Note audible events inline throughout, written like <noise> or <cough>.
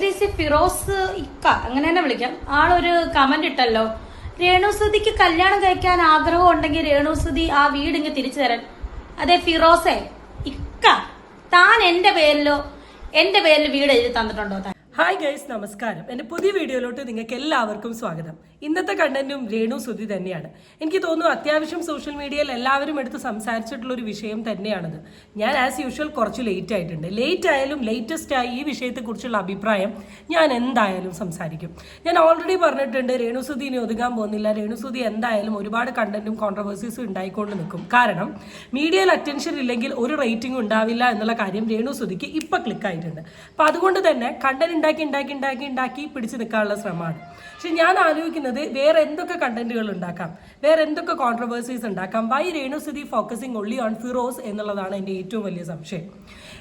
Shri C Firoz ഇക്ക അങ്ങനെ തന്നെ വിളിക്കാം. ആളൊരു കമന്റ് ഇട്ടല്ലോ. രേണുസുതിക്ക് കല്യാണം കഴിക്കാൻ ആഗ്രഹം ഉണ്ടെങ്കിൽ രേണുസുതി ആ വീട് ഇങ്ങ് തിരിച്ചു തരാൻ. അതെ ഫിറോസെ ഇക്ക താൻ എന്റെ പേരിലോ എന്റെ പേരിൽ വീട് എഴുതി തന്നിട്ടുണ്ടോ താൻ? ഹായ് ഗൈസ് നമസ്കാരം. എന്റെ പുതിയ വീഡിയോയിലോട്ട് നിങ്ങൾക്ക് എല്ലാവർക്കും സ്വാഗതം. ഇന്നത്തെ കണ്ടന്റും രേണു സുധി തന്നെയാണ്. എനിക്ക് തോന്നുന്നു അത്യാവശ്യം സോഷ്യൽ മീഡിയയിൽ എല്ലാവരും എടുത്ത് സംസാരിച്ചിട്ടുള്ള ഒരു വിഷയം തന്നെയാണത്. ഞാൻ ആസ് യൂഷ്വൽ കുറച്ച് ലേറ്റ് ആയിട്ടുണ്ട്. ലേറ്റ് ആയാലും ലേറ്റസ്റ്റ് ആയി ഈ വിഷയത്തെക്കുറിച്ചുള്ള അഭിപ്രായം ഞാൻ എന്തായാലും സംസാരിക്കും. ഞാൻ ഓൾറെഡി പറഞ്ഞിട്ടുണ്ട് രേണു സുധി ഇനി ഒതുങ്ങാൻ പോകുന്നില്ല. രേണു സുധി എന്തായാലും ഒരുപാട് കണ്ടന്റും കോൺട്രവേഴ്സീസും ഉണ്ടായിക്കൊണ്ട് നിൽക്കും. കാരണം മീഡിയയിൽ അറ്റൻഷൻ ഇല്ലെങ്കിൽ ഒരു റേറ്റിംഗ് ഉണ്ടാവില്ല എന്നുള്ള കാര്യം രേണു സുധിക്ക് ഇപ്പൊ ക്ലിക്ക് ആയിട്ടുണ്ട്. അപ്പൊ അതുകൊണ്ട് തന്നെ കണ്ടന്റ് ഉണ്ടാക്കി ഉണ്ടാക്കി ഉണ്ടാക്കി ഉണ്ടാക്കി പിടിച്ചു നിൽക്കാനുള്ള ശ്രമമാണ്. പക്ഷെ ഞാൻ ആലോചിക്കുന്നത് വേറെ എന്തൊക്കെ കണ്ടന്റുകൾ ഉണ്ടാക്കാം? വേറെ എന്തൊക്കെ കോൺട്രവേഴ്സീസ് ഉണ്ടാക്കാം? Why Renu Sudhi focusing only on Firoz എന്നുള്ളതാണ് എന്റെ ഏറ്റവും വലിയ സംശയം.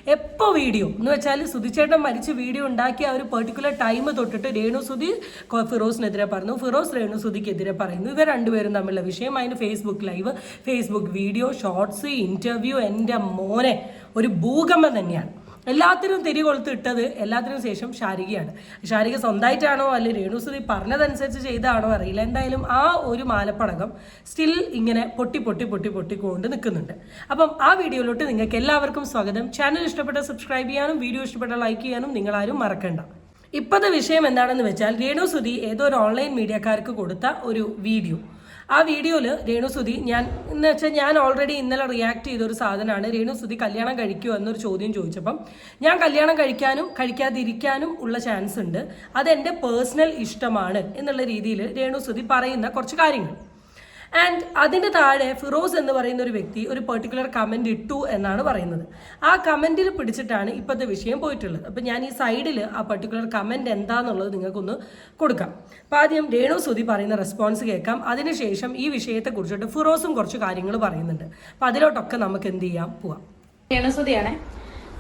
എപ്പോൾ വീഡിയോ? എന്ന് വെച്ചാൽ സുധിച്ചേട്ടൻ മരിച്ച് വീഡിയോ ഉണ്ടാക്കിയ ആ ഒരു പെർട്ടിക്കുലർ ടൈം തൊട്ടിട്ട് രേണു സുധി കൊ- ഫിറോസിനെതിരെ പറഞ്ഞു ഫിറോസ് രേണു സുധിക്കെതിരെ പറയുന്നു. ഇവർ രണ്ടുപേരും തമ്മിലുള്ള വിഷയം. അതിന് Facebook live Facebook video shorts interview എന്റെ മോനെ ഒരു ഭൂകമ്പം തന്നെയാണ്. എല്ലാത്തിനും തിരി കൊളുത്ത് ഇട്ടത് എല്ലാത്തിനും ശേഷം ശാരികയാണ്. ശാരിക സ്വന്തമായിട്ടാണോ അല്ലെങ്കിൽ രേണുസുതി പറഞ്ഞതനുസരിച്ച് ചെയ്താണോ അറിയില്ല. എന്തായാലും ആ ഒരു മാലപ്പടകം സ്റ്റിൽ ഇങ്ങനെ പൊട്ടി പൊട്ടി പൊട്ടി പൊട്ടിക്കൊണ്ട് നിൽക്കുന്നുണ്ട്. അപ്പം ആ വീഡിയോയിലോട്ട് നിങ്ങൾക്ക് എല്ലാവർക്കും സ്വാഗതം. ചാനൽ ഇഷ്ടപ്പെട്ട സബ്സ്ക്രൈബ് ചെയ്യാനും വീഡിയോ ഇഷ്ടപ്പെട്ട ലൈക്ക് ചെയ്യാനും നിങ്ങളാരും മറക്കണ്ട. ഇപ്പോഴത്തെ വിഷയം എന്താണെന്ന് വെച്ചാൽ രേണുസുതി ഏതോ ഒരു ഓൺലൈൻ മീഡിയക്കാർക്ക് കൊടുത്ത ഒരു വീഡിയോ ആ വീഡിയോയിൽ രേണുസുതി ഞാൻ എന്ന് വെച്ചാൽ ഞാൻ ഓൾറെഡി ഇന്നലെ റിയാക്ട് ചെയ്ത ഒരു സാധനമാണ്. രേണുസുതി കല്യാണം കഴിക്കുമോ എന്നൊരു ചോദ്യം ചോദിച്ചപ്പം ഞാൻ കല്യാണം കഴിക്കാനും കഴിക്കാതിരിക്കാനും ഉള്ള ചാൻസ് ഉണ്ട്. അതെന്റെ പേഴ്സണൽ ഇഷ്ടമാണ് എന്നുള്ള രീതിയിൽ രേണുസുതി പറയുന്ന കുറച്ച് കാര്യങ്ങൾ. ആൻഡ് അതിന്റെ താഴെ ഫിറോസ് എന്ന് പറയുന്ന ഒരു വ്യക്തി ഒരു പെർട്ടിക്കുലർ കമന്റ് ഇട്ടു എന്നാണ് പറയുന്നത്. ആ കമന്റിൽ പിടിച്ചിട്ടാണ് ഇപ്പോഴത്തെ വിഷയം പോയിട്ടുള്ളത്. അപ്പം ഞാൻ ഈ സൈഡിൽ ആ പെർട്ടിക്കുലർ കമന്റ് എന്താണെന്നുള്ളത് നിങ്ങൾക്കൊന്ന് കൊടുക്കാം. അപ്പം ആദ്യം രേണു സുധി പറയുന്ന റെസ്പോൺസ് കേൾക്കാം. അതിനുശേഷം ഈ വിഷയത്തെക്കുറിച്ചിട്ട് ഫിറോസും കുറച്ച് കാര്യങ്ങൾ പറയുന്നുണ്ട്. അപ്പം അതിലോട്ടൊക്കെ നമുക്ക് എന്ത് ചെയ്യാം? പോവാം. രേണുസുതിയാണേ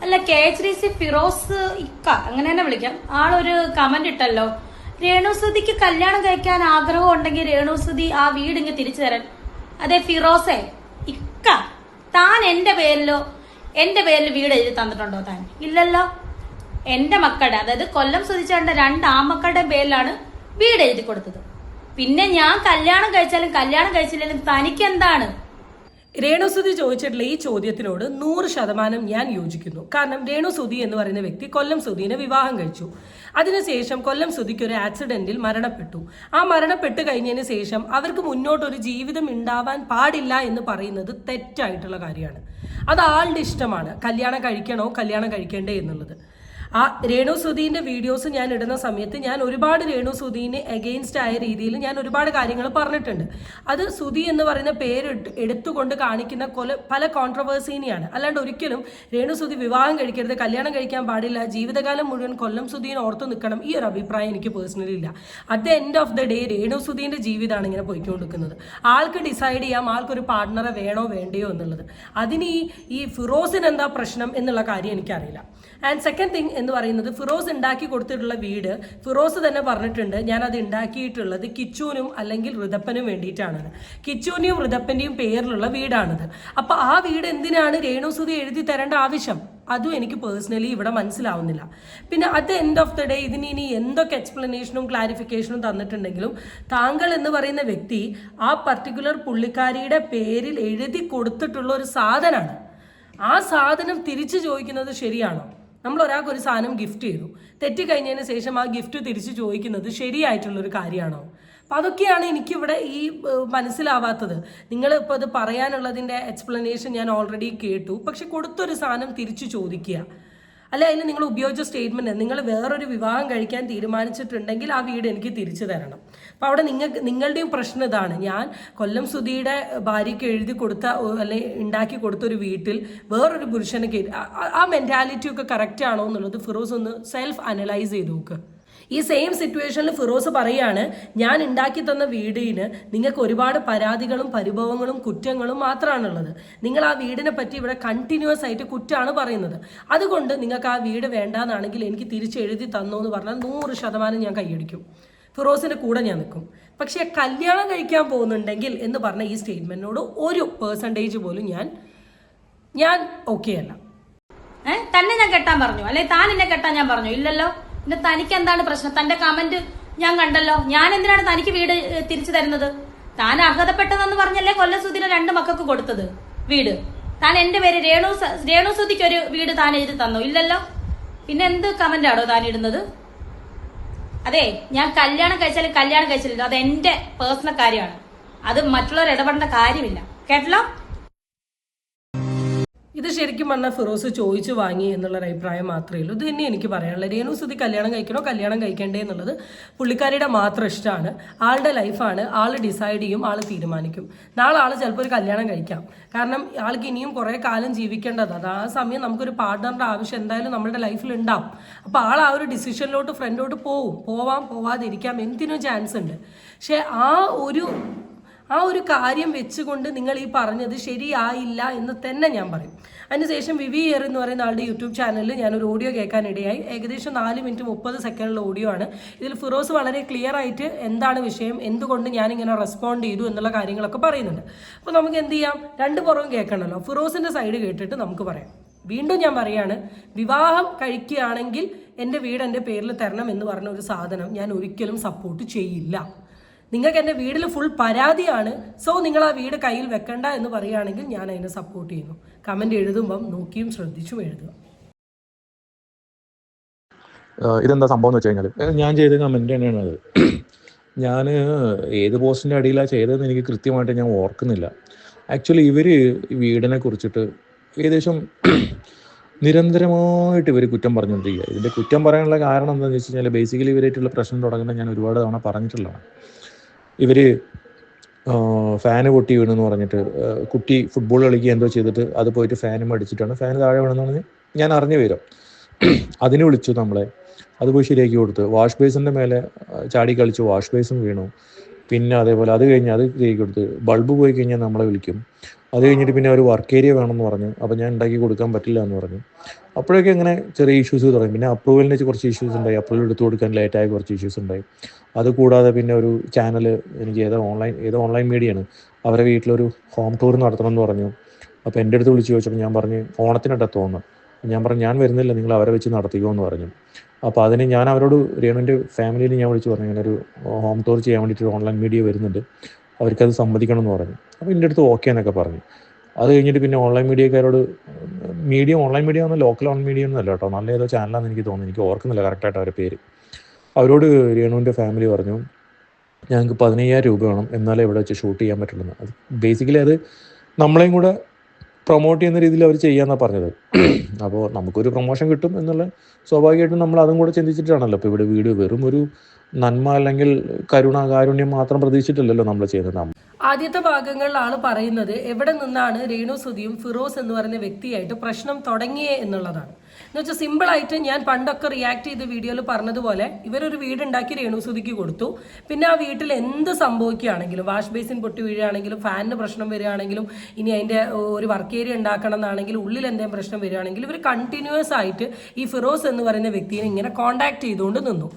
അല്ല K H D C Firoz ഇക്ക അങ്ങനെ തന്നെ വിളിക്കാം. ആളൊരു കമന്റ് ഇട്ടല്ലോ. രേണുസുതിക്ക് കല്യാണം കഴിക്കാൻ ആഗ്രഹം ഉണ്ടെങ്കിൽ രേണുസുതി ആ വീട് ഇങ്ങ് തിരിച്ചു തരാൻ. അതെ ഫിറോസെ ഇക്ക താൻ എന്റെ പേരിലോ എന്റെ പേരിൽ വീട് എഴുതി തന്നിട്ടുണ്ടോ താൻ? ഇല്ലല്ലോ. എന്റെ മക്കളുടെ അതായത് കൊല്ലം സുതിച്ചേണ്ട രണ്ട് ആമക്കളുടെ പേരിലാണ് വീട് എഴുതി കൊടുത്തത്. പിന്നെ ഞാൻ കല്യാണം കഴിച്ചാലും കല്യാണം കഴിച്ചില്ലെങ്കിലും തനിക്ക് എന്താണ് രേണുസുതി ചോദിച്ചിട്ടുള്ള ഈ ചോദ്യത്തിനോട് നൂറ് ശതമാനം ഞാൻ യോജിക്കുന്നു. കാരണം രേണുസുതി എന്ന് പറയുന്ന വ്യക്തി കൊല്ലം സുധീനെ വിവാഹം കഴിച്ചു. അതിനുശേഷം കൊല്ലം സുധിക്ക് ഒരു ആക്സിഡന്റിൽ മരണപ്പെട്ടു. ആ മരണപ്പെട്ട് കഴിഞ്ഞതിന് ശേഷം അവർക്ക് മുന്നോട്ടൊരു ജീവിതം ഉണ്ടാവാൻ പാടില്ല എന്ന് പറയുന്നത് തെറ്റായിട്ടുള്ള കാര്യമാണ്. അത് ആളുടെ ഇഷ്ടമാണ്. കല്യാണം കഴിക്കണോ കല്യാണം കഴിക്കണ്ടേ എന്നുള്ളത്. ആ രേണു സുധീന്റെ വീഡിയോസ് ഞാൻ ഇടുന്ന സമയത്ത് ഞാൻ ഒരുപാട് രേണു സുധീന് എഗെയിൻസ്റ്റ് ആയ രീതിയിൽ ഞാൻ ഒരുപാട് കാര്യങ്ങൾ പറഞ്ഞിട്ടുണ്ട്. അത് സുധി എന്ന് പറയുന്ന പേര് എടുത്തുകൊണ്ട് കാണിക്കുന്ന കൊല പല കോൺട്രവേഴ്സീനെയാണ് അല്ലാണ്ട് ഒരിക്കലും രേണു സുധി വിവാഹം കഴിക്കരുത് കല്യാണം കഴിക്കാൻ പാടില്ല ജീവിതകാലം മുഴുവൻ കൊല്ലം സുധീനെ ഓർത്ത് നിൽക്കണം ഈ ഒരു അഭിപ്രായം എനിക്ക് പേഴ്സണലി ഇല്ല. At the end of the day Renu സുധീന്റെ ജീവിതമാണ് ഇങ്ങനെ പോയിക്കൊണ്ടിരിക്കുന്നത്. ആൾക്ക് ഡിസൈഡ് ചെയ്യാം ആൾക്കൊരു പാർട്ട്ണറെ വേണോ വേണ്ടയോ എന്നുള്ളത്. അതിന് ഈ ഫിറോസിന് എന്താ പ്രശ്നം എന്നുള്ള കാര്യം എനിക്കറിയില്ല. ആൻഡ് സെക്കൻഡ് തിങ് എന്ന് പറയുന്നത് ഫിറോസ് ഉണ്ടാക്കി കൊടുത്തിട്ടുള്ള വീട് ഫിറോസ് തന്നെ പറഞ്ഞിട്ടുണ്ട് ഞാൻ അത് ഉണ്ടാക്കിയിട്ടുള്ളത് കിച്ചുവിനും അല്ലെങ്കിൽ ഋതപ്പനും വേണ്ടിയിട്ടാണ്. കിച്ചുവിന്റെയും ഋതപ്പന്റെയും പേരിലുള്ള വീടാണിത്. അപ്പൊ ആ വീട് എന്തിനാണ് രേണുസുതി എഴുതി തരേണ്ട ആവശ്യം? അതും എനിക്ക് പേഴ്സണലി ഇവിടെ മനസ്സിലാവുന്നില്ല. പിന്നെ at end of the day ഇതിന് ഇനി എന്തൊക്കെ എക്സ്പ്ലനേഷനും ക്ലാരിഫിക്കേഷനും തന്നിട്ടുണ്ടെങ്കിലും താങ്കൾ എന്ന് പറയുന്ന വ്യക്തി ആ പർട്ടിക്കുലർ പുള്ളിക്കാരിയുടെ പേരിൽ എഴുതി കൊടുത്തിട്ടുള്ള ഒരു സാധനമാണ് ആ സാധനം തിരിച്ചു ചോദിക്കുന്നത് ശരിയാണോ? നമ്മൾ ഒരാൾക്ക് ഒരു സാധനം ഗിഫ്റ്റ് ചെയ്തു. തെറ്റി കഴിഞ്ഞതിന് ശേഷം ആ ഗിഫ്റ്റ് തിരിച്ചു ചോദിക്കുന്നത് ശരിയായിട്ടുള്ളൊരു കാര്യമാണോ? അപ്പം അതൊക്കെയാണ് എനിക്കിവിടെ ഈ മനസ്സിലാവാത്തത്. നിങ്ങൾ ഇപ്പോൾ അത് പറയാനുള്ളതിന്റെ എക്സ്പ്ലനേഷൻ ഞാൻ ഓൾറെഡി കേട്ടു. പക്ഷെ കൊടുത്തൊരു സാധനം തിരിച്ചു ചോദിക്കുക. അല്ല അതിന് നിങ്ങൾ ഉപയോഗിച്ച സ്റ്റേറ്റ്മെന്റ് നിങ്ങൾ വേറൊരു വിവാഹം കഴിക്കാൻ തീരുമാനിച്ചിട്ടുണ്ടെങ്കിൽ ആ വീട് എനിക്ക് തിരിച്ചു തരണം. അപ്പം അവിടെ നിങ്ങൾക്ക് നിങ്ങളുടെയും പ്രശ്നം ഇതാണ്. ഞാൻ കൊല്ലം സുധിയുടെ ഭാര്യയ്ക്ക് എഴുതി കൊടുത്ത അല്ലെ ഉണ്ടാക്കി കൊടുത്ത ഒരു വീട്ടിൽ വേറൊരു പുരുഷനെ മെന്റാലിറ്റി ആ മെന്റാലിറ്റി ഒക്കെ കറക്റ്റ് ആണോ എന്നുള്ളത് ഫിറോസ് ഒന്ന് സെൽഫ് അനലൈസ് ചെയ്ത് നോക്ക്. ഈ സെയിം സിറ്റുവേഷനിൽ ഫിറോസ് പറയാണ് ഞാൻ ഉണ്ടാക്കി തന്ന വീടിന് നിങ്ങൾക്ക് ഒരുപാട് പരാതികളും പരിഭവങ്ങളും കുറ്റങ്ങളും മാത്രമാണുള്ളത്. നിങ്ങൾ ആ വീടിനെ പറ്റി ഇവിടെ കണ്ടിന്യൂസ് ആയിട്ട് കുറ്റമാണ് പറയുന്നത്. അതുകൊണ്ട് നിങ്ങൾക്ക് ആ വീട് വേണ്ടാന്നാണെങ്കിൽ എനിക്ക് തിരിച്ചെഴുതി തന്നോ എന്ന് പറഞ്ഞാൽ നൂറ് ശതമാനം ഞാൻ കൈയടിക്കും. ഫിറോസിന്റെ കൂടെ ഞാൻ നിൽക്കും. പക്ഷേ കല്യാണം കഴിക്കാൻ പോകുന്നുണ്ടെങ്കിൽ എന്ന് പറഞ്ഞ ഈ സ്റ്റേറ്റ്മെന്റിനോട് ഒരു പേഴ്സന്റേജ് പോലും ഞാൻ ഞാൻ ഓക്കെ അല്ല. തന്നെ ഞാൻ കെട്ടാൻ പറഞ്ഞു. അല്ലെ താൻ എന്നെ കെട്ടാൻ ഞാൻ പറഞ്ഞു. ഇല്ലല്ലോ. പിന്നെ തനിക്ക് എന്താണ് പ്രശ്നം? തന്റെ കമന്റ് ഞാൻ കണ്ടല്ലോ. ഞാൻ എന്തിനാണ് തനിക്ക് വീട് തിരിച്ചു തരുന്നത്? താൻ അർഹതപ്പെട്ടതെന്ന് പറഞ്ഞല്ലേ കൊല്ലസുദിനെ രണ്ട് മക്കൾക്ക് കൊടുത്തത്? വീട്. താൻ എന്റെ പേര് രേണു രേണു സുധിക്ക് ഒരു വീട് താൻ എഴുതി തന്നു. ഇല്ലല്ലോ. പിന്നെ എന്ത് കമന്റ് ആണോ താൻ ഇടുന്നത്? അതെ ഞാൻ കല്യാണം കഴിച്ചാലും കല്യാണം കഴിച്ചില്ലല്ലോ. അത് എന്റെ പേഴ്സണൽ കാര്യമാണ്. അത് മറ്റുള്ളവർ ഇടപെടേണ്ട കാര്യമില്ല. കേട്ടല്ലോ? ഇത് ശരിക്കും പറഞ്ഞാൽ ഫിറോസ് ചോദിച്ചു വാങ്ങി എന്നുള്ളൊരു അഭിപ്രായം മാത്രമേ ഉള്ളൂ. ഇത് തന്നെ എനിക്ക് പറയാനുള്ളത്. രേണു സുധി കല്യാണം കഴിക്കണോ? കല്യാണം കഴിക്കണ്ടേ എന്നുള്ളത് പുള്ളിക്കാരിയുടെ മാത്രം ഇഷ്ടമാണ്. ആളുടെ ലൈഫാണ് ആൾ ഡിസൈഡ് ചെയ്യും ആൾ തീരുമാനിക്കും. നാളെ ആൾ ചിലപ്പോൾ ഒരു കല്യാണം കഴിക്കാം. കാരണം ആൾക്ക് ഇനിയും കുറേ കാലം ജീവിക്കേണ്ടത്. അത് ആ സമയം നമുക്കൊരു പാർട്ട്ണറിന്റെ ആവശ്യം എന്തായാലും നമ്മുടെ ലൈഫിൽ ഉണ്ടാവും. അപ്പോൾ ആൾ ആ ഒരു ഡിസിഷനിലോട്ട് ഫ്രണ്ടോട്ട് പോവും. പോവാം പോവാതിരിക്കാം. എന്തിനും ചാൻസ് ഉണ്ട്. പക്ഷേ ആ ഒരു ആ ഒരു കാര്യം വെച്ചുകൊണ്ട് നിങ്ങൾ ഈ പറഞ്ഞത് ശരിയായില്ല എന്ന് തന്നെ ഞാൻ പറയും. അതിനുശേഷം വിവി ഇയർ എന്ന് പറയുന്ന ആളുടെ യൂട്യൂബ് ചാനലിൽ ഞാൻ ഒരു ഓഡിയോ കേൾക്കാനിടയായി ഏകദേശം നാല് മിനിറ്റ് മുപ്പത് സെക്കൻഡിലെ ഓഡിയോ ആണ്. ഇതിൽ ഫിറോസ് വളരെ ക്ലിയർ ആയിട്ട് എന്താണ് വിഷയം എന്തുകൊണ്ട് ഞാനിങ്ങനെ റെസ്പോണ്ട് ചെയ്തു എന്നുള്ള കാര്യങ്ങളൊക്കെ പറയുന്നുണ്ട്. അപ്പോൾ നമുക്ക് എന്ത് ചെയ്യാം? രണ്ട് പുറവും കേൾക്കണമല്ലോ ഫിറോസിന്റെ സൈഡ് കേട്ടിട്ട് നമുക്ക് പറയാം. വീണ്ടും ഞാൻ പറയാണ് വിവാഹം കഴിക്കുകയാണെങ്കിൽ എന്റെ വീട് എന്റെ പേരിൽ തരണം എന്ന് പറഞ്ഞ ഒരു സാധനം ഞാൻ ഒരിക്കലും സപ്പോർട്ട് ചെയ്യില്ല. നിങ്ങൾക്ക് എന്റെ വീട്ടിൽ ഫുൾ പരാതിയാണ്. സോ നിങ്ങൾ ആ വീട് കയ്യിൽ വെക്കണ്ട എന്ന് പറയുകയാണെങ്കിൽ ഞാൻ അതിനെ സപ്പോർട്ട് ചെയ്യുന്നു. കമന്റ് എഴുതുമ്പം നോക്കിയും ശ്രദ്ധിച്ചും എഴുതുക. ഇതെന്താ സംഭവം എന്ന് വെച്ച് കഴിഞ്ഞാൽ ഞാൻ ചെയ്ത കമന്റ് തന്നെയാണ് അത്. ഞാൻ ഏത് പോസ്റ്റിന്റെ അടിയിലാണ് ചെയ്തതെന്ന് എനിക്ക് കൃത്യമായിട്ട് ഞാൻ ഓർക്കുന്നില്ല. ആക്ച്വലി ഇവർ വീടിനെ കുറിച്ചിട്ട് ഏകദേശം നിരന്തരമായിട്ട് ഇവർ കുറ്റം പറഞ്ഞുകൊണ്ടിരിക്കുക ഇതിന്റെ കുറ്റം പറയാനുള്ള കാരണം എന്താണെന്ന് വെച്ച് കഴിഞ്ഞാൽ ബേസിക്കലി ഇവരായിട്ടുള്ള പ്രശ്നം തുടങ്ങുന്നത് ഞാൻ ഒരുപാട് തവണ പറഞ്ഞിട്ടുള്ളതാണ്. ഇവർ ഫാന് പൊട്ടി വീണെന്ന് പറഞ്ഞിട്ട് കുട്ടി ഫുട്ബോൾ കളിക്കുക എന്തോ ചെയ്തിട്ട് അത് പോയിട്ട് ഫാനും അടിച്ചിട്ടാണ് ഫാൻ താഴെ വീണെന്ന് പറഞ്ഞ് ഞാൻ അറിഞ്ഞു വരും അതിന് വിളിച്ചു നമ്മളെ. അത് പോയി ശരിയാക്കി കൊടുത്തു. വാഷ് ബേസിന്റെ മേലെ ചാടി കളിച്ചു വാഷ് ബേസും വീണു. പിന്നെ അതേപോലെ അത് കഴിഞ്ഞ് അത് ശരിയാക്കി കൊടുത്ത് ബൾബ് പോയി കഴിഞ്ഞാൽ നമ്മളെ വിളിക്കും. അത് കഴിഞ്ഞിട്ട് പിന്നെ ഒരു വർക്ക് ഏരിയ വേണമെന്ന് പറഞ്ഞു. അപ്പോൾ ഞാൻ ഉണ്ടാക്കി കൊടുക്കാൻ പറ്റില്ല എന്ന് പറഞ്ഞു. അപ്പോഴൊക്കെ ഇങ്ങനെ ചെറിയ ഇഷ്യൂസ് തുടങ്ങി. പിന്നെ അപ്രൂവലിന് കുറച്ച് ഇഷ്യൂസ് ഉണ്ടായി. അപ്രൂവൽ എടുത്തു കൊടുക്കാൻ ലേറ്റായ കുറച്ച് ഇഷ്യൂസ് ഉണ്ടായി. അത് കൂടാതെ പിന്നെ ഒരു ചാനൽ എനിക്ക് ഏതോ ഓൺലൈൻ ഏതോ ഓൺലൈൻ മീഡിയയാണ് അവരെ വീട്ടിലൊരു ഹോം ടൂർ നടത്തണം എന്ന് പറഞ്ഞു. അപ്പോൾ എന്റെ അടുത്ത് വിളിച്ച് ചോദിച്ചപ്പോൾ ഞാൻ പറഞ്ഞു ഓണത്തിനടുത്ത് തോന്നുന്നു. ഞാൻ പറഞ്ഞു ഞാൻ വരുന്നില്ല. നിങ്ങൾ അവരെ വെച്ച് നടത്തിക്കോ എന്ന് പറഞ്ഞു. അപ്പോൾ അതിന് ഞാൻ അവരോട് രേണുവിന്റെ ഫാമിലിയിൽ ഞാൻ വിളിച്ച് പറഞ്ഞു. ഇങ്ങനെ ഒരു ഹോം ടൂർ ചെയ്യാൻ വേണ്ടിയിട്ട് ഓൺലൈൻ മീഡിയ വരുന്നുണ്ട്. അവർക്കത് സമ്മതിക്കണം എന്ന് പറഞ്ഞു. അപ്പോൾ എന്റെ അടുത്ത് ഓക്കെ എന്നൊക്കെ പറഞ്ഞു. അത് കഴിഞ്ഞിട്ട് പിന്നെ ഓൺലൈൻ മീഡിയക്കാരോട് മീഡിയ ഓൺലൈൻ മീഡിയ ഒന്നും ലോക്കൽ ഓൺലൈൻ മീഡിയ ഒന്നുമല്ല കേട്ടോ. നല്ല ഏതോ ചാനലാണെന്ന് എനിക്ക് തോന്നുന്നു. എനിക്ക് ഓർക്കുന്നില്ല കറക്റ്റായിട്ട് അവരുടെ പേര്. അവരോട് രേണുവിന്റെ ഫാമിലി പറഞ്ഞു ഞങ്ങൾക്ക് പതിനയ്യായിരം രൂപ വേണം. എന്നാലേ ഇവിടെ വെച്ച് ഷൂട്ട് ചെയ്യാൻ പറ്റുള്ളൂ. അത് ബേസിക്കലി അത് നമ്മളെയും കൂടെ പ്രൊമോട്ട് ചെയ്യുന്ന രീതിയിൽ അവർ ചെയ്യാമെന്നാണ് പറഞ്ഞത്. <clears throat> അപ്പോൾ നമുക്കൊരു പ്രൊമോഷൻ കിട്ടും എന്നുള്ള സ്വാഭാവികമായിട്ടും നമ്മൾ അതും കൂടെ ചിന്തിച്ചിട്ടാണല്ലോ. ഇപ്പോൾ ഇവിടെ വീട് വെറും ഒരു നന്മ അല്ലെങ്കിൽ കരുണ കാരുണ്യം മാത്രം പ്രതീക്ഷിച്ചിട്ടല്ലല്ലോ നമ്മൾ ചെയ്യുന്നത് ആദ്യത്തെ ഭാഗങ്ങളിലാണ് പറയുന്നത് എവിടെ നിന്നാണ് രേണു സുധിയും ഫിറോസ് എന്ന് പറയുന്ന വ്യക്തിയായിട്ട് പ്രശ്നം തുടങ്ങിയേ എന്നുള്ളതാണ്. എന്ന് വെച്ചാൽ സിമ്പിൾ ആയിട്ട് ഞാൻ പണ്ടൊക്കെ റിയാക്ട് ചെയ്ത വീഡിയോയിൽ പറഞ്ഞതുപോലെ ഇവരൊരു വീടുണ്ടാക്കി രേണു സുധിക്ക് കൊടുത്തു. പിന്നെ ആ വീട്ടിൽ എന്ത് സംഭവിക്കുകയാണെങ്കിലും വാഷ് ബേസിൻ പൊട്ടി വീഴുകയാണെങ്കിലും ഫാനിന് പ്രശ്നം വരികയാണെങ്കിലും ഇനി അതിന്റെ ഒരു വർക്ക് ഏരിയ ഉണ്ടാക്കണം എന്നാണെങ്കിലും ഉള്ളിൽ എന്തെങ്കിലും പ്രശ്നം വരികയാണെങ്കിലും ഇവർ കണ്ടിന്യൂസ് ആയിട്ട് ഈ ഫിറോസ് എന്ന് പറയുന്ന വ്യക്തിയെ ഇങ്ങനെ കോണ്ടാക്ട് ചെയ്തുകൊണ്ട് നിന്നു.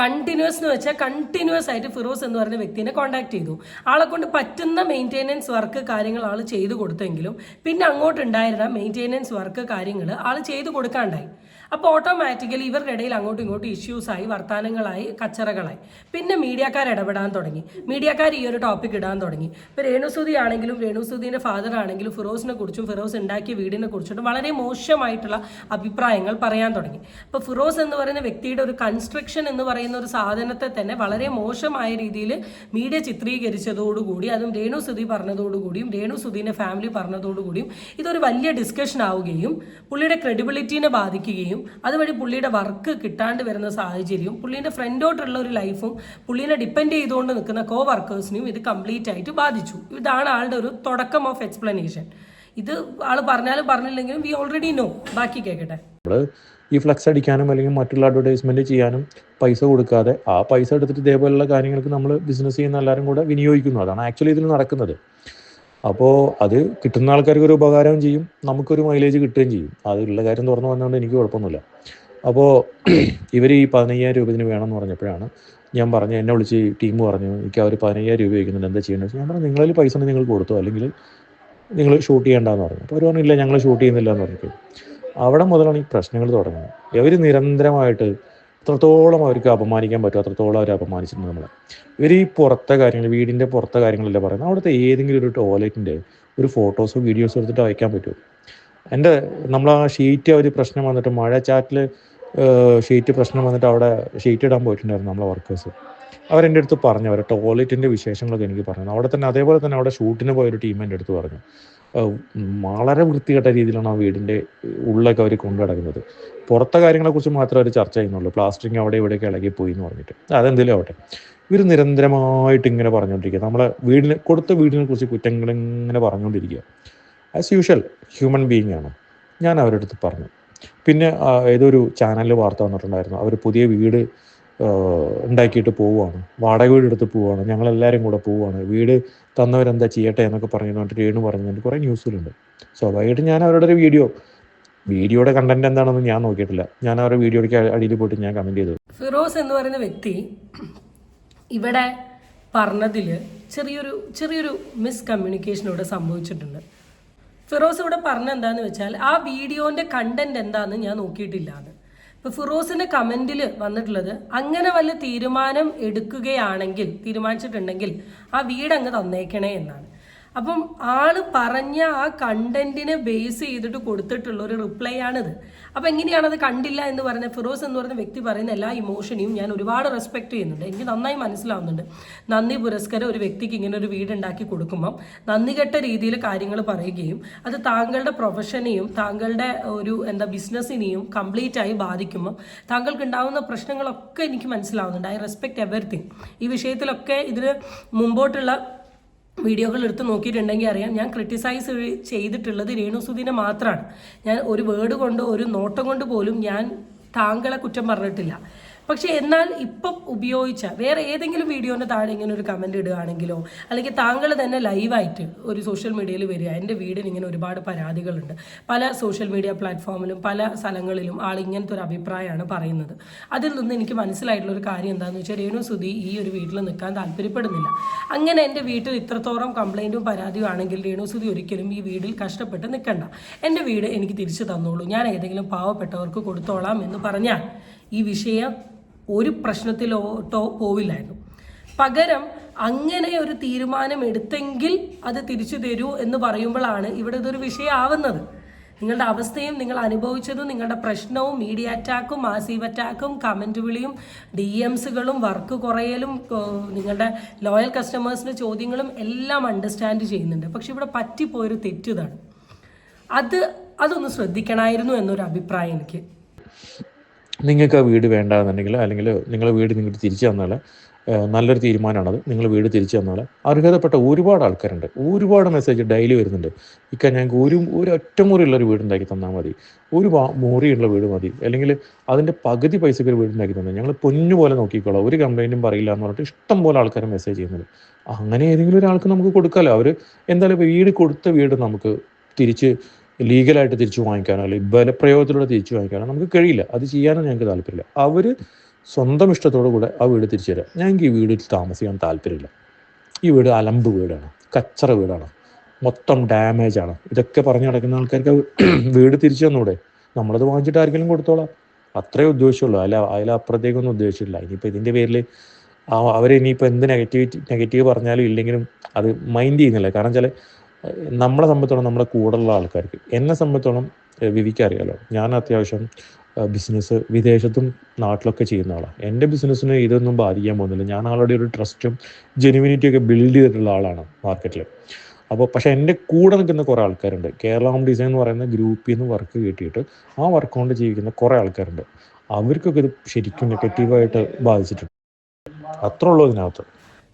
കണ്ടിന്യൂസ് എന്ന് വെച്ചാൽ കണ്ടിന്യൂസ് ആയിട്ട് ഫിറോസ് എന്ന് പറയുന്ന വ്യക്തിനെ കോൺടാക്ട് ചെയ്തു. ആളെ കൊണ്ട് പറ്റുന്ന മെയിന്റെനൻസ് വർക്ക് കാര്യങ്ങൾ ആൾ ചെയ്തു കൊടുത്തെങ്കിലും പിന്നെ അങ്ങോട്ടുണ്ടായിരുന്ന മെയിന്റെനൻസ് വർക്ക് കാര്യങ്ങൾ ആൾ ചെയ്തു കൊടുക്കാണ്ടായി. അപ്പോൾ ഓട്ടോമാറ്റിക്കലി ഇവരുടെ ഇടയിൽ അങ്ങോട്ടും ഇങ്ങോട്ടും ഇഷ്യൂസായി വർത്തമാനങ്ങളായി കച്ചറകളായി. പിന്നെ മീഡിയക്കാർ ഇടപെടാൻ തുടങ്ങി. മീഡിയക്കാർ ഈ ഒരു ടോപ്പിക് ഇടാൻ തുടങ്ങി. ഇപ്പോൾ രേണുസുതി ആണെങ്കിലും രേണുസുതിന്റെ ഫാദർ ആണെങ്കിലും ഫിറോസിനെ കുറിച്ചും ഫിറോസ് ഉണ്ടാക്കിയ വീടിനെ കുറിച്ചിട്ടും വളരെ മോശമായിട്ടുള്ള അഭിപ്രായങ്ങൾ പറയാൻ തുടങ്ങി. അപ്പോൾ ഫിറോസ് എന്ന് പറയുന്ന വ്യക്തിയുടെ ഒരു കൺസ്ട്രക്ഷൻ എന്ന് പറയുന്ന ഒരു സാധനത്തെ തന്നെ വളരെ മോശമായ രീതിയിൽ മീഡിയ ചിത്രീകരിച്ചതോടുകൂടി അതും രേണു സുധി പറഞ്ഞതോടുകൂടിയും രേണു സുധീന്റെ ഫാമിലി പറഞ്ഞതോടുകൂടിയും ഇതൊരു വലിയ ഡിസ്കഷൻ ആവുകയും പുള്ളിയുടെ ക്രെഡിബിലിറ്റീനെ ബാധിക്കുകയും അതുവഴി പുള്ളിയുടെ വർക്ക് കിട്ടാണ്ട് വരുന്ന സാഹചര്യവും പുള്ളീന്റെ ഫ്രണ്ടോട്ടുള്ള ഒരു ലൈഫും പുള്ളീനെ ഡിപ്പെൻഡ് ചെയ്തുകൊണ്ട് നിൽക്കുന്ന കോ വർക്കേഴ്സിനെയും ഇത് കംപ്ലീറ്റ് ആയിട്ട് ബാധിച്ചു. ഇതാണ് ആളുടെ ഒരു തുടക്കം ഓഫ് എക്സ്പ്ലനേഷൻ ഇത് ആൾ പറഞ്ഞാലും പറഞ്ഞില്ലെങ്കിലും വി ഓൾറെഡി നോ ബാക്കി കേൾക്കട്ടെ ഈ ഫ്ലക്സ് അടിക്കാനും അല്ലെങ്കിൽ മറ്റുള്ള അഡ്വർടൈസ്മെന്റ് ചെയ്യാനും പൈസ കൊടുക്കാതെ ആ പൈസ എടുത്തിട്ട് ഇതേപോലെയുള്ള കാര്യങ്ങൾക്ക് നമ്മൾ ബിസിനസ് ചെയ്യുന്ന എല്ലാവരും കൂടെ വിനിയോഗിക്കുന്നു. അതാണ് ആക്ച്വലി ഇതിൽ നടക്കുന്നത്. അപ്പോൾ അത് കിട്ടുന്ന ആൾക്കാർക്ക് ഒരു ഉപകാരവും ചെയ്യും നമുക്കൊരു മൈലേജ് കിട്ടുകയും ചെയ്യും. അതിലുള്ള കാര്യം തുറന്നു വന്നതുകൊണ്ട് എനിക്ക് കുഴപ്പമൊന്നുമില്ല. അപ്പോൾ ഇവർ ഈ പതിനയ്യായിരം രൂപ ഇതിന് വേണമെന്ന് പറഞ്ഞപ്പോഴാണ് ഞാൻ പറഞ്ഞു എന്നെ വിളിച്ച് ടീം പറഞ്ഞു എനിക്ക് അവർ പതിനയ്യായിരം രൂപ വയ്ക്കുന്നുണ്ട് എന്താ ചെയ്യണമെന്ന് ഞാൻ പറഞ്ഞു നിങ്ങളിൽ പൈസ നിങ്ങൾ കൊടുത്തു. അല്ലെങ്കിൽ നിങ്ങൾ ഷൂട്ട് ചെയ്യേണ്ടെന്ന് പറഞ്ഞു. അപ്പോൾ അവർ പറഞ്ഞില്ല ഞങ്ങൾ ഷൂട്ട് ചെയ്യുന്നില്ല എന്ന് പറഞ്ഞു അവിടെ മുതലാണ് ഈ പ്രശ്നങ്ങൾ തുടങ്ങുന്നത്. ഇവർ നിരന്തരമായിട്ട് എത്രത്തോളം അവർക്ക് അപമാനിക്കാൻ പറ്റും അത്രത്തോളം അവർ അപമാനിച്ചിട്ടുണ്ട് നമ്മളെ. ഇവർ ഈ പുറത്തെ കാര്യങ്ങൾ വീടിന്റെ പുറത്തെ കാര്യങ്ങളല്ല പറയുന്നത്? അവിടുത്തെ ഏതെങ്കിലും ഒരു ടോയ്ലറ്റിന്റെ ഒരു ഫോട്ടോസോ വീഡിയോസോ എടുത്തിട്ട് അയക്കാൻ പറ്റുമോ? എന്റെ നമ്മൾ ആ ഷീറ്റ് അവർ പ്രശ്നം വന്നിട്ട് മഴ ചാറ്റിൽ ഷീറ്റ് പ്രശ്നം വന്നിട്ട് അവിടെ ഷീറ്റ് ഇടാൻ പോയിട്ടുണ്ടായിരുന്നു നമ്മളെ വർക്കേഴ്സ് അവരെന്റെ അടുത്ത് പറഞ്ഞു അവരെ ടോയ്ലറ്റിന്റെ വിശേഷങ്ങളൊക്കെ എനിക്ക് പറഞ്ഞു. അവിടെ തന്നെ അതേപോലെ തന്നെ അവിടെ ഷൂട്ടിന് പോയൊരു ടീം എന്റെ അടുത്ത് പറഞ്ഞു. വളരെ വൃത്തികെട്ട രീതിയിലാണ് ആ വീടിന്റെ ഉള്ളൊക്കെ അവർ കൊണ്ടു നടക്കുന്നത്. പുറത്തെ കാര്യങ്ങളെക്കുറിച്ച് മാത്രമേ അവർ ചർച്ച ചെയ്യുന്നുള്ളൂ. പ്ലാസ്റ്റിക് അവിടെ ഇവിടെയൊക്കെ ഇളകിപ്പോയി പോയി എന്ന് പറഞ്ഞിട്ട്. അതെന്തെങ്കിലും ആവട്ടെ. ഇവർ നിരന്തരമായിട്ട് ഇങ്ങനെ പറഞ്ഞുകൊണ്ടിരിക്കുക നമ്മളെ വീടിനെ കൊടുത്ത വീടിനെ കുറിച്ച് കുറ്റങ്ങൾ ഇങ്ങനെ പറഞ്ഞുകൊണ്ടിരിക്കുക ആസ് യൂഷ്വൽ ഹ്യൂമൻ ബീയിങ് ആണ്. ഞാൻ അവരുടെ അടുത്ത് പറഞ്ഞു. പിന്നെ ഏതൊരു ചാനലിൽ വാർത്ത വന്നിട്ടുണ്ടായിരുന്നു. അവർ പുതിയ വീട് ഉണ്ടാക്കിയിട്ട് പോവുകയാണ്. വാടക വീട് എടുത്ത് പോവുകയാണ്. ഞങ്ങളെല്ലാവരും കൂടെ പോവുകയാണ്. വീട് തന്നവരെന്താ ചെയ്യട്ടെ എന്നൊക്കെ പറഞ്ഞുകൊണ്ട് രേണു പറഞ്ഞുകൊണ്ട് കുറേ ന്യൂസിലുണ്ട് സ്വാഭാവികമായിട്ട് ഞാൻ അവരുടെ ഒരു വീഡിയോ വീഡിയോയുടെ കണ്ടന്റ് എന്താണെന്ന് ഞാൻ നോക്കിയിട്ടില്ല. ഞാൻ അവരുടെ വീഡിയോയ്ക്ക് അടിയിൽ പോയിട്ട് ഞാൻ കമന്റ് ചെയ്തു ഫിറോസ് എന്ന് പറയുന്ന വ്യക്തി ഇവിടെ പറഞ്ഞതിൽ ചെറിയൊരു ചെറിയൊരു മിസ്കമ്മ്യൂണിക്കേഷൻ ഇവിടെ സംഭവിച്ചിട്ടുണ്ട്. ഫിറോസ് ഇവിടെ പറഞ്ഞ എന്താന്ന് വെച്ചാൽ ആ വീഡിയോന്റെ കണ്ടന്റ് എന്താന്ന് ഞാൻ നോക്കിയിട്ടില്ല എന്ന് ഇപ്പൊ ഫിറോസിന്റെ കമന്റിൽ വന്നിട്ടുള്ളത് അങ്ങനെ വല്ല തീരുമാനം എടുക്കുകയാണെങ്കിൽ തീരുമാനിച്ചിട്ടുണ്ടെങ്കിൽ ആ വീട് അങ്ങ് തന്നേക്കണേ എന്നാണ്. അപ്പം ആൾ പറഞ്ഞ ആ കണ്ടന്റിനെ ബേസ് ചെയ്തിട്ട് കൊടുത്തിട്ടുള്ള ഒരു റിപ്ലൈ ആണിത്. അപ്പം എങ്ങനെയാണ് അത് കണ്ടില്ല എന്ന് പറഞ്ഞ ഫിറോസ് എന്ന് പറഞ്ഞ വ്യക്തി പറയുന്ന എല്ലാ ഇമോഷനെയും ഞാൻ ഒരുപാട് റെസ്പെക്ട് ചെയ്യുന്നുണ്ട്. എനിക്ക് നന്നായി മനസ്സിലാവുന്നുണ്ട്. നന്ദി പുരസ്കാരം ഒരു വ്യക്തിക്ക് ഇങ്ങനെ ഒരു വീടുണ്ടാക്കി കൊടുക്കുമ്പം നന്ദി കെട്ട രീതിയിൽ കാര്യങ്ങൾ പറയുകയും അത് താങ്കളുടെ പ്രൊഫഷനെയും താങ്കളുടെ ഒരു എന്താ ബിസിനസ്സിനെയും കംപ്ലീറ്റ് ആയി ബാധിക്കുമ്പോൾ താങ്കൾക്ക് ഉണ്ടാകുന്ന പ്രശ്നങ്ങളൊക്കെ എനിക്ക് മനസ്സിലാവുന്നുണ്ട്. ഐ റെസ്പെക്ട് എവറിത്തിങ് ഈ വിഷയത്തിലൊക്കെ ഇതിന് മുമ്പോട്ടുള്ള വീഡിയോകൾ എടുത്ത് നോക്കിയിട്ടുണ്ടെങ്കിൽ അറിയാം. ഞാൻ ക്രിട്ടിസൈസ് ചെയ്തിട്ടുള്ളത് രേണുസുദിനെ മാത്രമാണ് ഞാൻ ഒരു വേർഡ് കൊണ്ടോ ഒരു നോട്ടം കൊണ്ട് പോലും ഞാൻ താങ്കളെ കുറ്റം പറഞ്ഞിട്ടില്ല. പക്ഷെ എന്നാൽ ഇപ്പം ഉപയോഗിച്ച വേറെ ഏതെങ്കിലും വീഡിയോന്റെ താഴെ ഇങ്ങനെ ഒരു കമന്റ് ഇടുകയാണെങ്കിലോ അല്ലെങ്കിൽ താങ്കൾ തന്നെ ലൈവായിട്ട് ഒരു സോഷ്യൽ മീഡിയയിൽ വരിക എന്റെ വീടിന് ഇങ്ങനെ ഒരുപാട് പരാതികളുണ്ട്. പല സോഷ്യൽ മീഡിയ പ്ലാറ്റ്ഫോമിലും പല സ്ഥലങ്ങളിലും ആൾ ഇങ്ങനത്തെ ഒരു അഭിപ്രായമാണ് പറയുന്നത്. അതിൽ നിന്ന് എനിക്ക് മനസ്സിലായിട്ടുള്ള ഒരു കാര്യം എന്താണെന്ന് വെച്ചാൽ രേണു സുധി ഈ ഒരു വീട്ടിൽ നിൽക്കാൻ താല്പര്യപ്പെടുന്നില്ല. അങ്ങനെ എന്റെ വീട്ടിൽ ഇത്രത്തോളം കംപ്ലൈന്റും പരാതിയും ആണെങ്കിൽ രേണു സുധി ഒരിക്കലും ഈ വീടിൽ കഷ്ടപ്പെട്ട് നിൽക്കണ്ട. എന്റെ വീട് എനിക്ക് തിരിച്ചു തന്നോളൂ. ഞാൻ ഏതെങ്കിലും പാവപ്പെട്ടവർക്ക് കൊടുത്തോളാം എന്ന് പറഞ്ഞാൽ ഈ വിഷയം ഒരു പ്രശ്നത്തിലോട്ടോ പോവില്ലായിരുന്നു. പകരം അങ്ങനെ ഒരു തീരുമാനം എടുത്തെങ്കിൽ അത് തിരിച്ചു തരൂ എന്ന് പറയുമ്പോഴാണ് ഇവിടെ ഇതൊരു വിഷയമാവുന്നത് നിങ്ങളുടെ അവസ്ഥയും നിങ്ങൾ അനുഭവിച്ചതും നിങ്ങളുടെ പ്രശ്നവും മീഡിയ അറ്റാക്കും മാസീവ് അറ്റാക്കും കമന്റ് വിളിയും ഡി എംസുകളും വർക്ക് കുറയലും നിങ്ങളുടെ ലോയൽ കസ്റ്റമേഴ്സിന്റെ ചോദ്യങ്ങളും എല്ലാം അണ്ടർസ്റ്റാൻഡ് ചെയ്യുന്നുണ്ട്. പക്ഷെ ഇവിടെ പറ്റിപ്പോയൊരു തെറ്റിതാണ്. അത് അതൊന്ന് ശ്രദ്ധിക്കണമായിരുന്നു എന്നൊരു അഭിപ്രായം എനിക്ക്. നിങ്ങൾക്ക് ആ വീട് വേണ്ടാന്നുണ്ടെങ്കിൽ അല്ലെങ്കിൽ നിങ്ങളെ വീട് നിങ്ങൾക്ക് തിരിച്ചു തന്നാൽ നല്ലൊരു തീരുമാനമാണത്. നിങ്ങൾ വീട് തിരിച്ചു തന്നാൽ. അർഹതപ്പെട്ട ഒരുപാട് ആൾക്കാരുണ്ട്. ഒരുപാട് മെസ്സേജ് ഡെയിലി വരുന്നുണ്ട്. ഇക്ക ഞങ്ങൾക്ക് ഒരു ഒരു ഒറ്റമുറിയുള്ള ഒരു വീട് ഉണ്ടാക്കി തന്നാൽ മതി. ഒരു മുറിയുള്ള വീട് മതി. അല്ലെങ്കിൽ അതിന്റെ പകുതി പൈസയ്ക്ക് ഒരു വീട് ഉണ്ടാക്കി തന്നെ ഞങ്ങൾ പൊന്നുപോലെ നോക്കിക്കോളാം. ഒരു കംപ്ലൈന്റും പറയില്ല എന്ന് പറഞ്ഞിട്ട് ഇഷ്ടം പോലെ ആൾക്കാർ മെസ്സേജ് ചെയ്യുന്നുണ്ട്. അങ്ങനെ ഏതെങ്കിലും ഒരാൾക്ക് നമുക്ക് കൊടുക്കാമല്ലോ അവർ എന്തായാലും വീട് കൊടുത്ത വീട് നമുക്ക് തിരിച്ച് ലീഗലായിട്ട് തിരിച്ചു വാങ്ങിക്കാനോ അല്ലെങ്കിൽ ബലപ്രയോഗത്തിലൂടെ തിരിച്ചു വാങ്ങിക്കാനോ നമുക്ക് കഴിയില്ല. അത് ചെയ്യാനോ ഞങ്ങൾക്ക് താല്പര്യമില്ല. അവർ സ്വന്തം ഇഷ്ടത്തോടു കൂടെ ആ വീട് തിരിച്ചു തരാം. ഞങ്ങൾക്ക് ഈ വീടിൽ താമസിക്കാൻ താല്പര്യമില്ല. ഈ വീട് അലമ്പ് വീടാണ് കച്ചറ വീടാണ് മൊത്തം ഡാമേജ് ആണ്. ഇതൊക്കെ പറഞ്ഞു നടക്കുന്ന ആൾക്കാർക്ക് വീട് തിരിച്ചു തന്നൂടെ? നമ്മളത് വാങ്ങിച്ചിട്ട് ആർക്കെങ്കിലും കൊടുത്തോളാം. അത്രേ ഉദ്ദേശമുള്ളൂ അല്ല അതിലപ്പുറത്തേക്കൊന്നും ഉദ്ദേശിച്ചില്ല ഇനിയിപ്പോൾ ഇതിന്റെ പേരിൽ അവർ ഇനിയിപ്പോൾ എന്ത് നെഗറ്റിവിറ്റി നെഗറ്റീവ് പറഞ്ഞാലും ഇല്ലെങ്കിലും അത് മൈൻഡ് ചെയ്യുന്നില്ല. കാരണം വെച്ചാൽ നമ്മളെ സംബന്ധിച്ചോളം നമ്മുടെ കൂടെയുള്ള ആൾക്കാർക്ക്. എന്നെ സംബന്ധിച്ചോളം വിവിക്ക് അറിയാലോ ഞാൻ അത്യാവശ്യം ബിസിനസ് വിദേശത്തും നാട്ടിലൊക്കെ ചെയ്യുന്ന ആളാണ് എന്റെ ബിസിനസ്സിന് ഇതൊന്നും ബാധിക്കാൻ പോകുന്നില്ല. ഞാൻ ആളുടെ ഒരു ട്രസ്റ്റും ജെനുവിനിറ്റിയും ഒക്കെ ബിൽഡ് ചെയ്തിട്ടുള്ള ആളാണ് മാർക്കറ്റിൽ അപ്പോൾ പക്ഷേ എന്റെ കൂടെ നിൽക്കുന്ന കുറേ ആൾക്കാരുണ്ട്. കേരള ഹോം ഡിസൈൻ എന്ന് പറയുന്ന ഗ്രൂപ്പിൽ നിന്ന് വർക്ക് കിട്ടിയിട്ട് ആ വർക്ക് കൊണ്ട് ജീവിക്കുന്ന കുറേ ആൾക്കാരുണ്ട്. അവർക്കൊക്കെ ഇത് ശരിക്കും നെഗറ്റീവായിട്ട് ബാധിച്ചിട്ടുണ്ട്. അത്ര ഉള്ളൂ ഇതിനകത്ത്.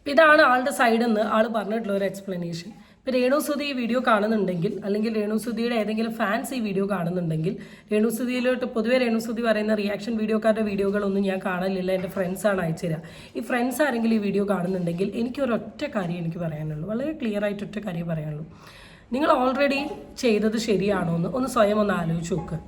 ഇതാണ് ആളുടെ സൈഡിൽ നിന്ന് ആൾ പറഞ്ഞിട്ടുള്ള ഒരു എക്സ്പ്ലനേഷൻ ഇപ്പം രേണുസുതി ഈ വീഡിയോ കാണുന്നുണ്ടെങ്കിൽ അല്ലെങ്കിൽ രേണുസുതിയുടെ ഏതെങ്കിലും ഫാൻസ് ഈ വീഡിയോ കാണുന്നുണ്ടെങ്കിൽ രേണുസുതിയിലോട്ട് പൊതുവേ രേണുസുതി പറയുന്ന റിയാക്ഷൻ വീഡിയോക്കാരുടെ വീഡിയോകളൊന്നും ഞാൻ കാണലില്ല എന്റെ ഫ്രണ്ട്സാണ് അയച്ചു തരിക ഈ ഫ്രണ്ട്സ് ആരെങ്കിലും ഈ വീഡിയോ കാണുന്നുണ്ടെങ്കിൽ എനിക്ക് ഒരൊറ്റ കാര്യം എനിക്ക് പറയാനുള്ളൂ. വളരെ ക്ലിയർ ആയിട്ട് ഒറ്റ കാര്യം പറയാനുള്ളൂ. നിങ്ങൾ ഓൾറെഡി ചെയ്തത് ശരിയാണോ എന്ന് ഒന്ന് സ്വയം ഒന്ന് ആലോചിച്ച് നോക്ക്.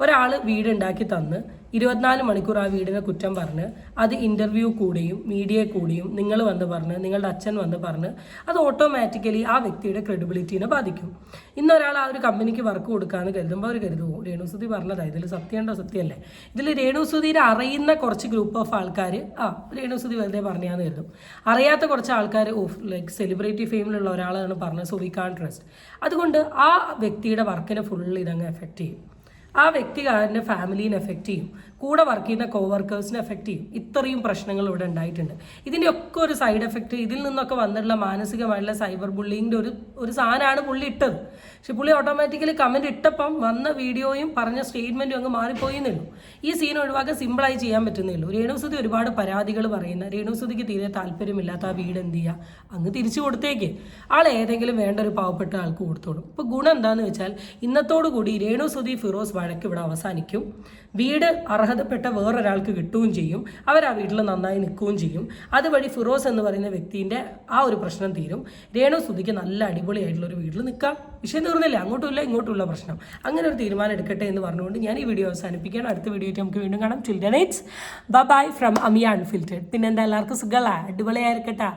ഒരാൾ വീടുണ്ടാക്കി തന്ന് ഇരുപത്തിനാല് മണിക്കൂർ ആ വീടിനെ കുറ്റം പറഞ്ഞ് അത് ഇന്റർവ്യൂ കൂടിയും മീഡിയ കൂടിയും നിങ്ങൾ വന്ന് പറഞ്ഞ് നിങ്ങളുടെ അച്ഛൻ വന്ന് പറഞ്ഞ് അത് ഓട്ടോമാറ്റിക്കലി ആ വ്യക്തിയുടെ ക്രെഡിബിലിറ്റീനെ ബാധിക്കും. ഇന്നൊരാൾ ആ ഒരു കമ്പനിക്ക് വർക്ക് കൊടുക്കാമെന്ന് കരുതുമ്പോൾ അവർ കരുതുമോ രേണുസുതി പറഞ്ഞതാ ഇതിൽ സത്യമുണ്ടോ സത്യമല്ലേ? ഇതിൽ രേണുസുതിയിൽ അറിയുന്ന കുറച്ച് ഗ്രൂപ്പ് ഓഫ് ആൾക്കാർ ആ രേണുസുതി വെറുതെ പറഞ്ഞാന്ന് കരുതും. അറിയാത്ത കുറച്ച് ആൾക്കാർ ഓഫ് ലൈക്ക് സെലിബ്രിറ്റി ഫെയിമിലുള്ള ഒരാളാണ് പറഞ്ഞത് സോ വി കാൺ ട്രസ്റ്റ് അതുകൊണ്ട് ആ വ്യക്തിയുടെ വർക്കിനെ ഫുൾ ഇതങ്ങ് എഫക്റ്റ് ചെയ്യും. ആ വ്യക്തികാരന്റെ ഫാമിലീനെ എഫക്റ്റ് ചെയ്യും. കൂടെ വർക്ക് ചെയ്യുന്ന കോവർക്കേഴ്സിനെ എഫക്റ്റ് ചെയ്യും. ഇത്രയും പ്രശ്നങ്ങൾ ഇവിടെ ഉണ്ടായിട്ടുണ്ട്. ഇതിന്റെ ഒക്കെ ഒരു സൈഡ് എഫക്റ്റ് ഇതിൽ നിന്നൊക്കെ വന്നിട്ടുള്ള മാനസികമായിട്ടുള്ള സൈബർ ബുള്ളിങ്ങിന്റെ ഒരു ഒരു സാധനമാണ് പുള്ളി ഇട്ടത്. പക്ഷെ പുള്ളി ഓട്ടോമാറ്റിക്കലി കമന്റ് ഇട്ടപ്പം വന്ന വീഡിയോയും പറഞ്ഞ സ്റ്റേറ്റ്മെന്റും അങ്ങ് മാറിപ്പോയിന്നുള്ളൂ ഈ സീൻ ഒഴിവാക്കാൻ സിമ്പിളായി ചെയ്യാൻ പറ്റുന്നുള്ളൂ രേണുസുതി ഒരുപാട് പരാതികൾ പറയുന്ന രേണുസുതിക്ക് തീരെ താല്പര്യമില്ലാത്ത ആ വീട് എന്ത് ചെയ്യുക അങ്ങ് തിരിച്ചു കൊടുത്തേക്ക്. ആൾ ഏതെങ്കിലും വേണ്ട ഒരു പാവപ്പെട്ട ആൾക്ക് കൊടുത്തോളും. ഇപ്പോൾ ഗുണം എന്താണെന്ന് വെച്ചാൽ ഇന്നത്തോടു കൂടി രേണുസുതി ഫിറോസ് വഴക്ക് ഇവിടെ അവസാനിക്കും. വീട് അർഹതപ്പെട്ട വേറൊരാൾക്ക് കിട്ടുകയും ചെയ്യും. അവർ ആ വീട്ടിൽ നന്നായി നിൽക്കുകയും ചെയ്യും. അതുവഴി ഫിറോസ് എന്ന് പറയുന്ന വ്യക്തിന്റെ ആ ഒരു പ്രശ്നം തീരും. രേണു സുധിക്ക് നല്ല അടിപൊളിയായിട്ടുള്ള ഒരു വീട്ടിൽ നിൽക്കാം. വിഷയം തീർന്നില്ല. അങ്ങോട്ടുമില്ല ഇങ്ങോട്ടുമില്ല പ്രശ്നം. അങ്ങനെ ഒരു തീരുമാനം എടുക്കട്ടെ എന്ന് പറഞ്ഞുകൊണ്ട് ഞാൻ ഈ വീഡിയോ അവസാനിപ്പിക്കുകയാണ്. അടുത്ത വീഡിയോ നമുക്ക് വീണ്ടും കാണാം. Children it's bye from Amiya unfiltered പിന്നെ എന്താ എല്ലാവർക്കും സുഖമല്ല? അടിപൊളിയായിരിക്കട്ടെ.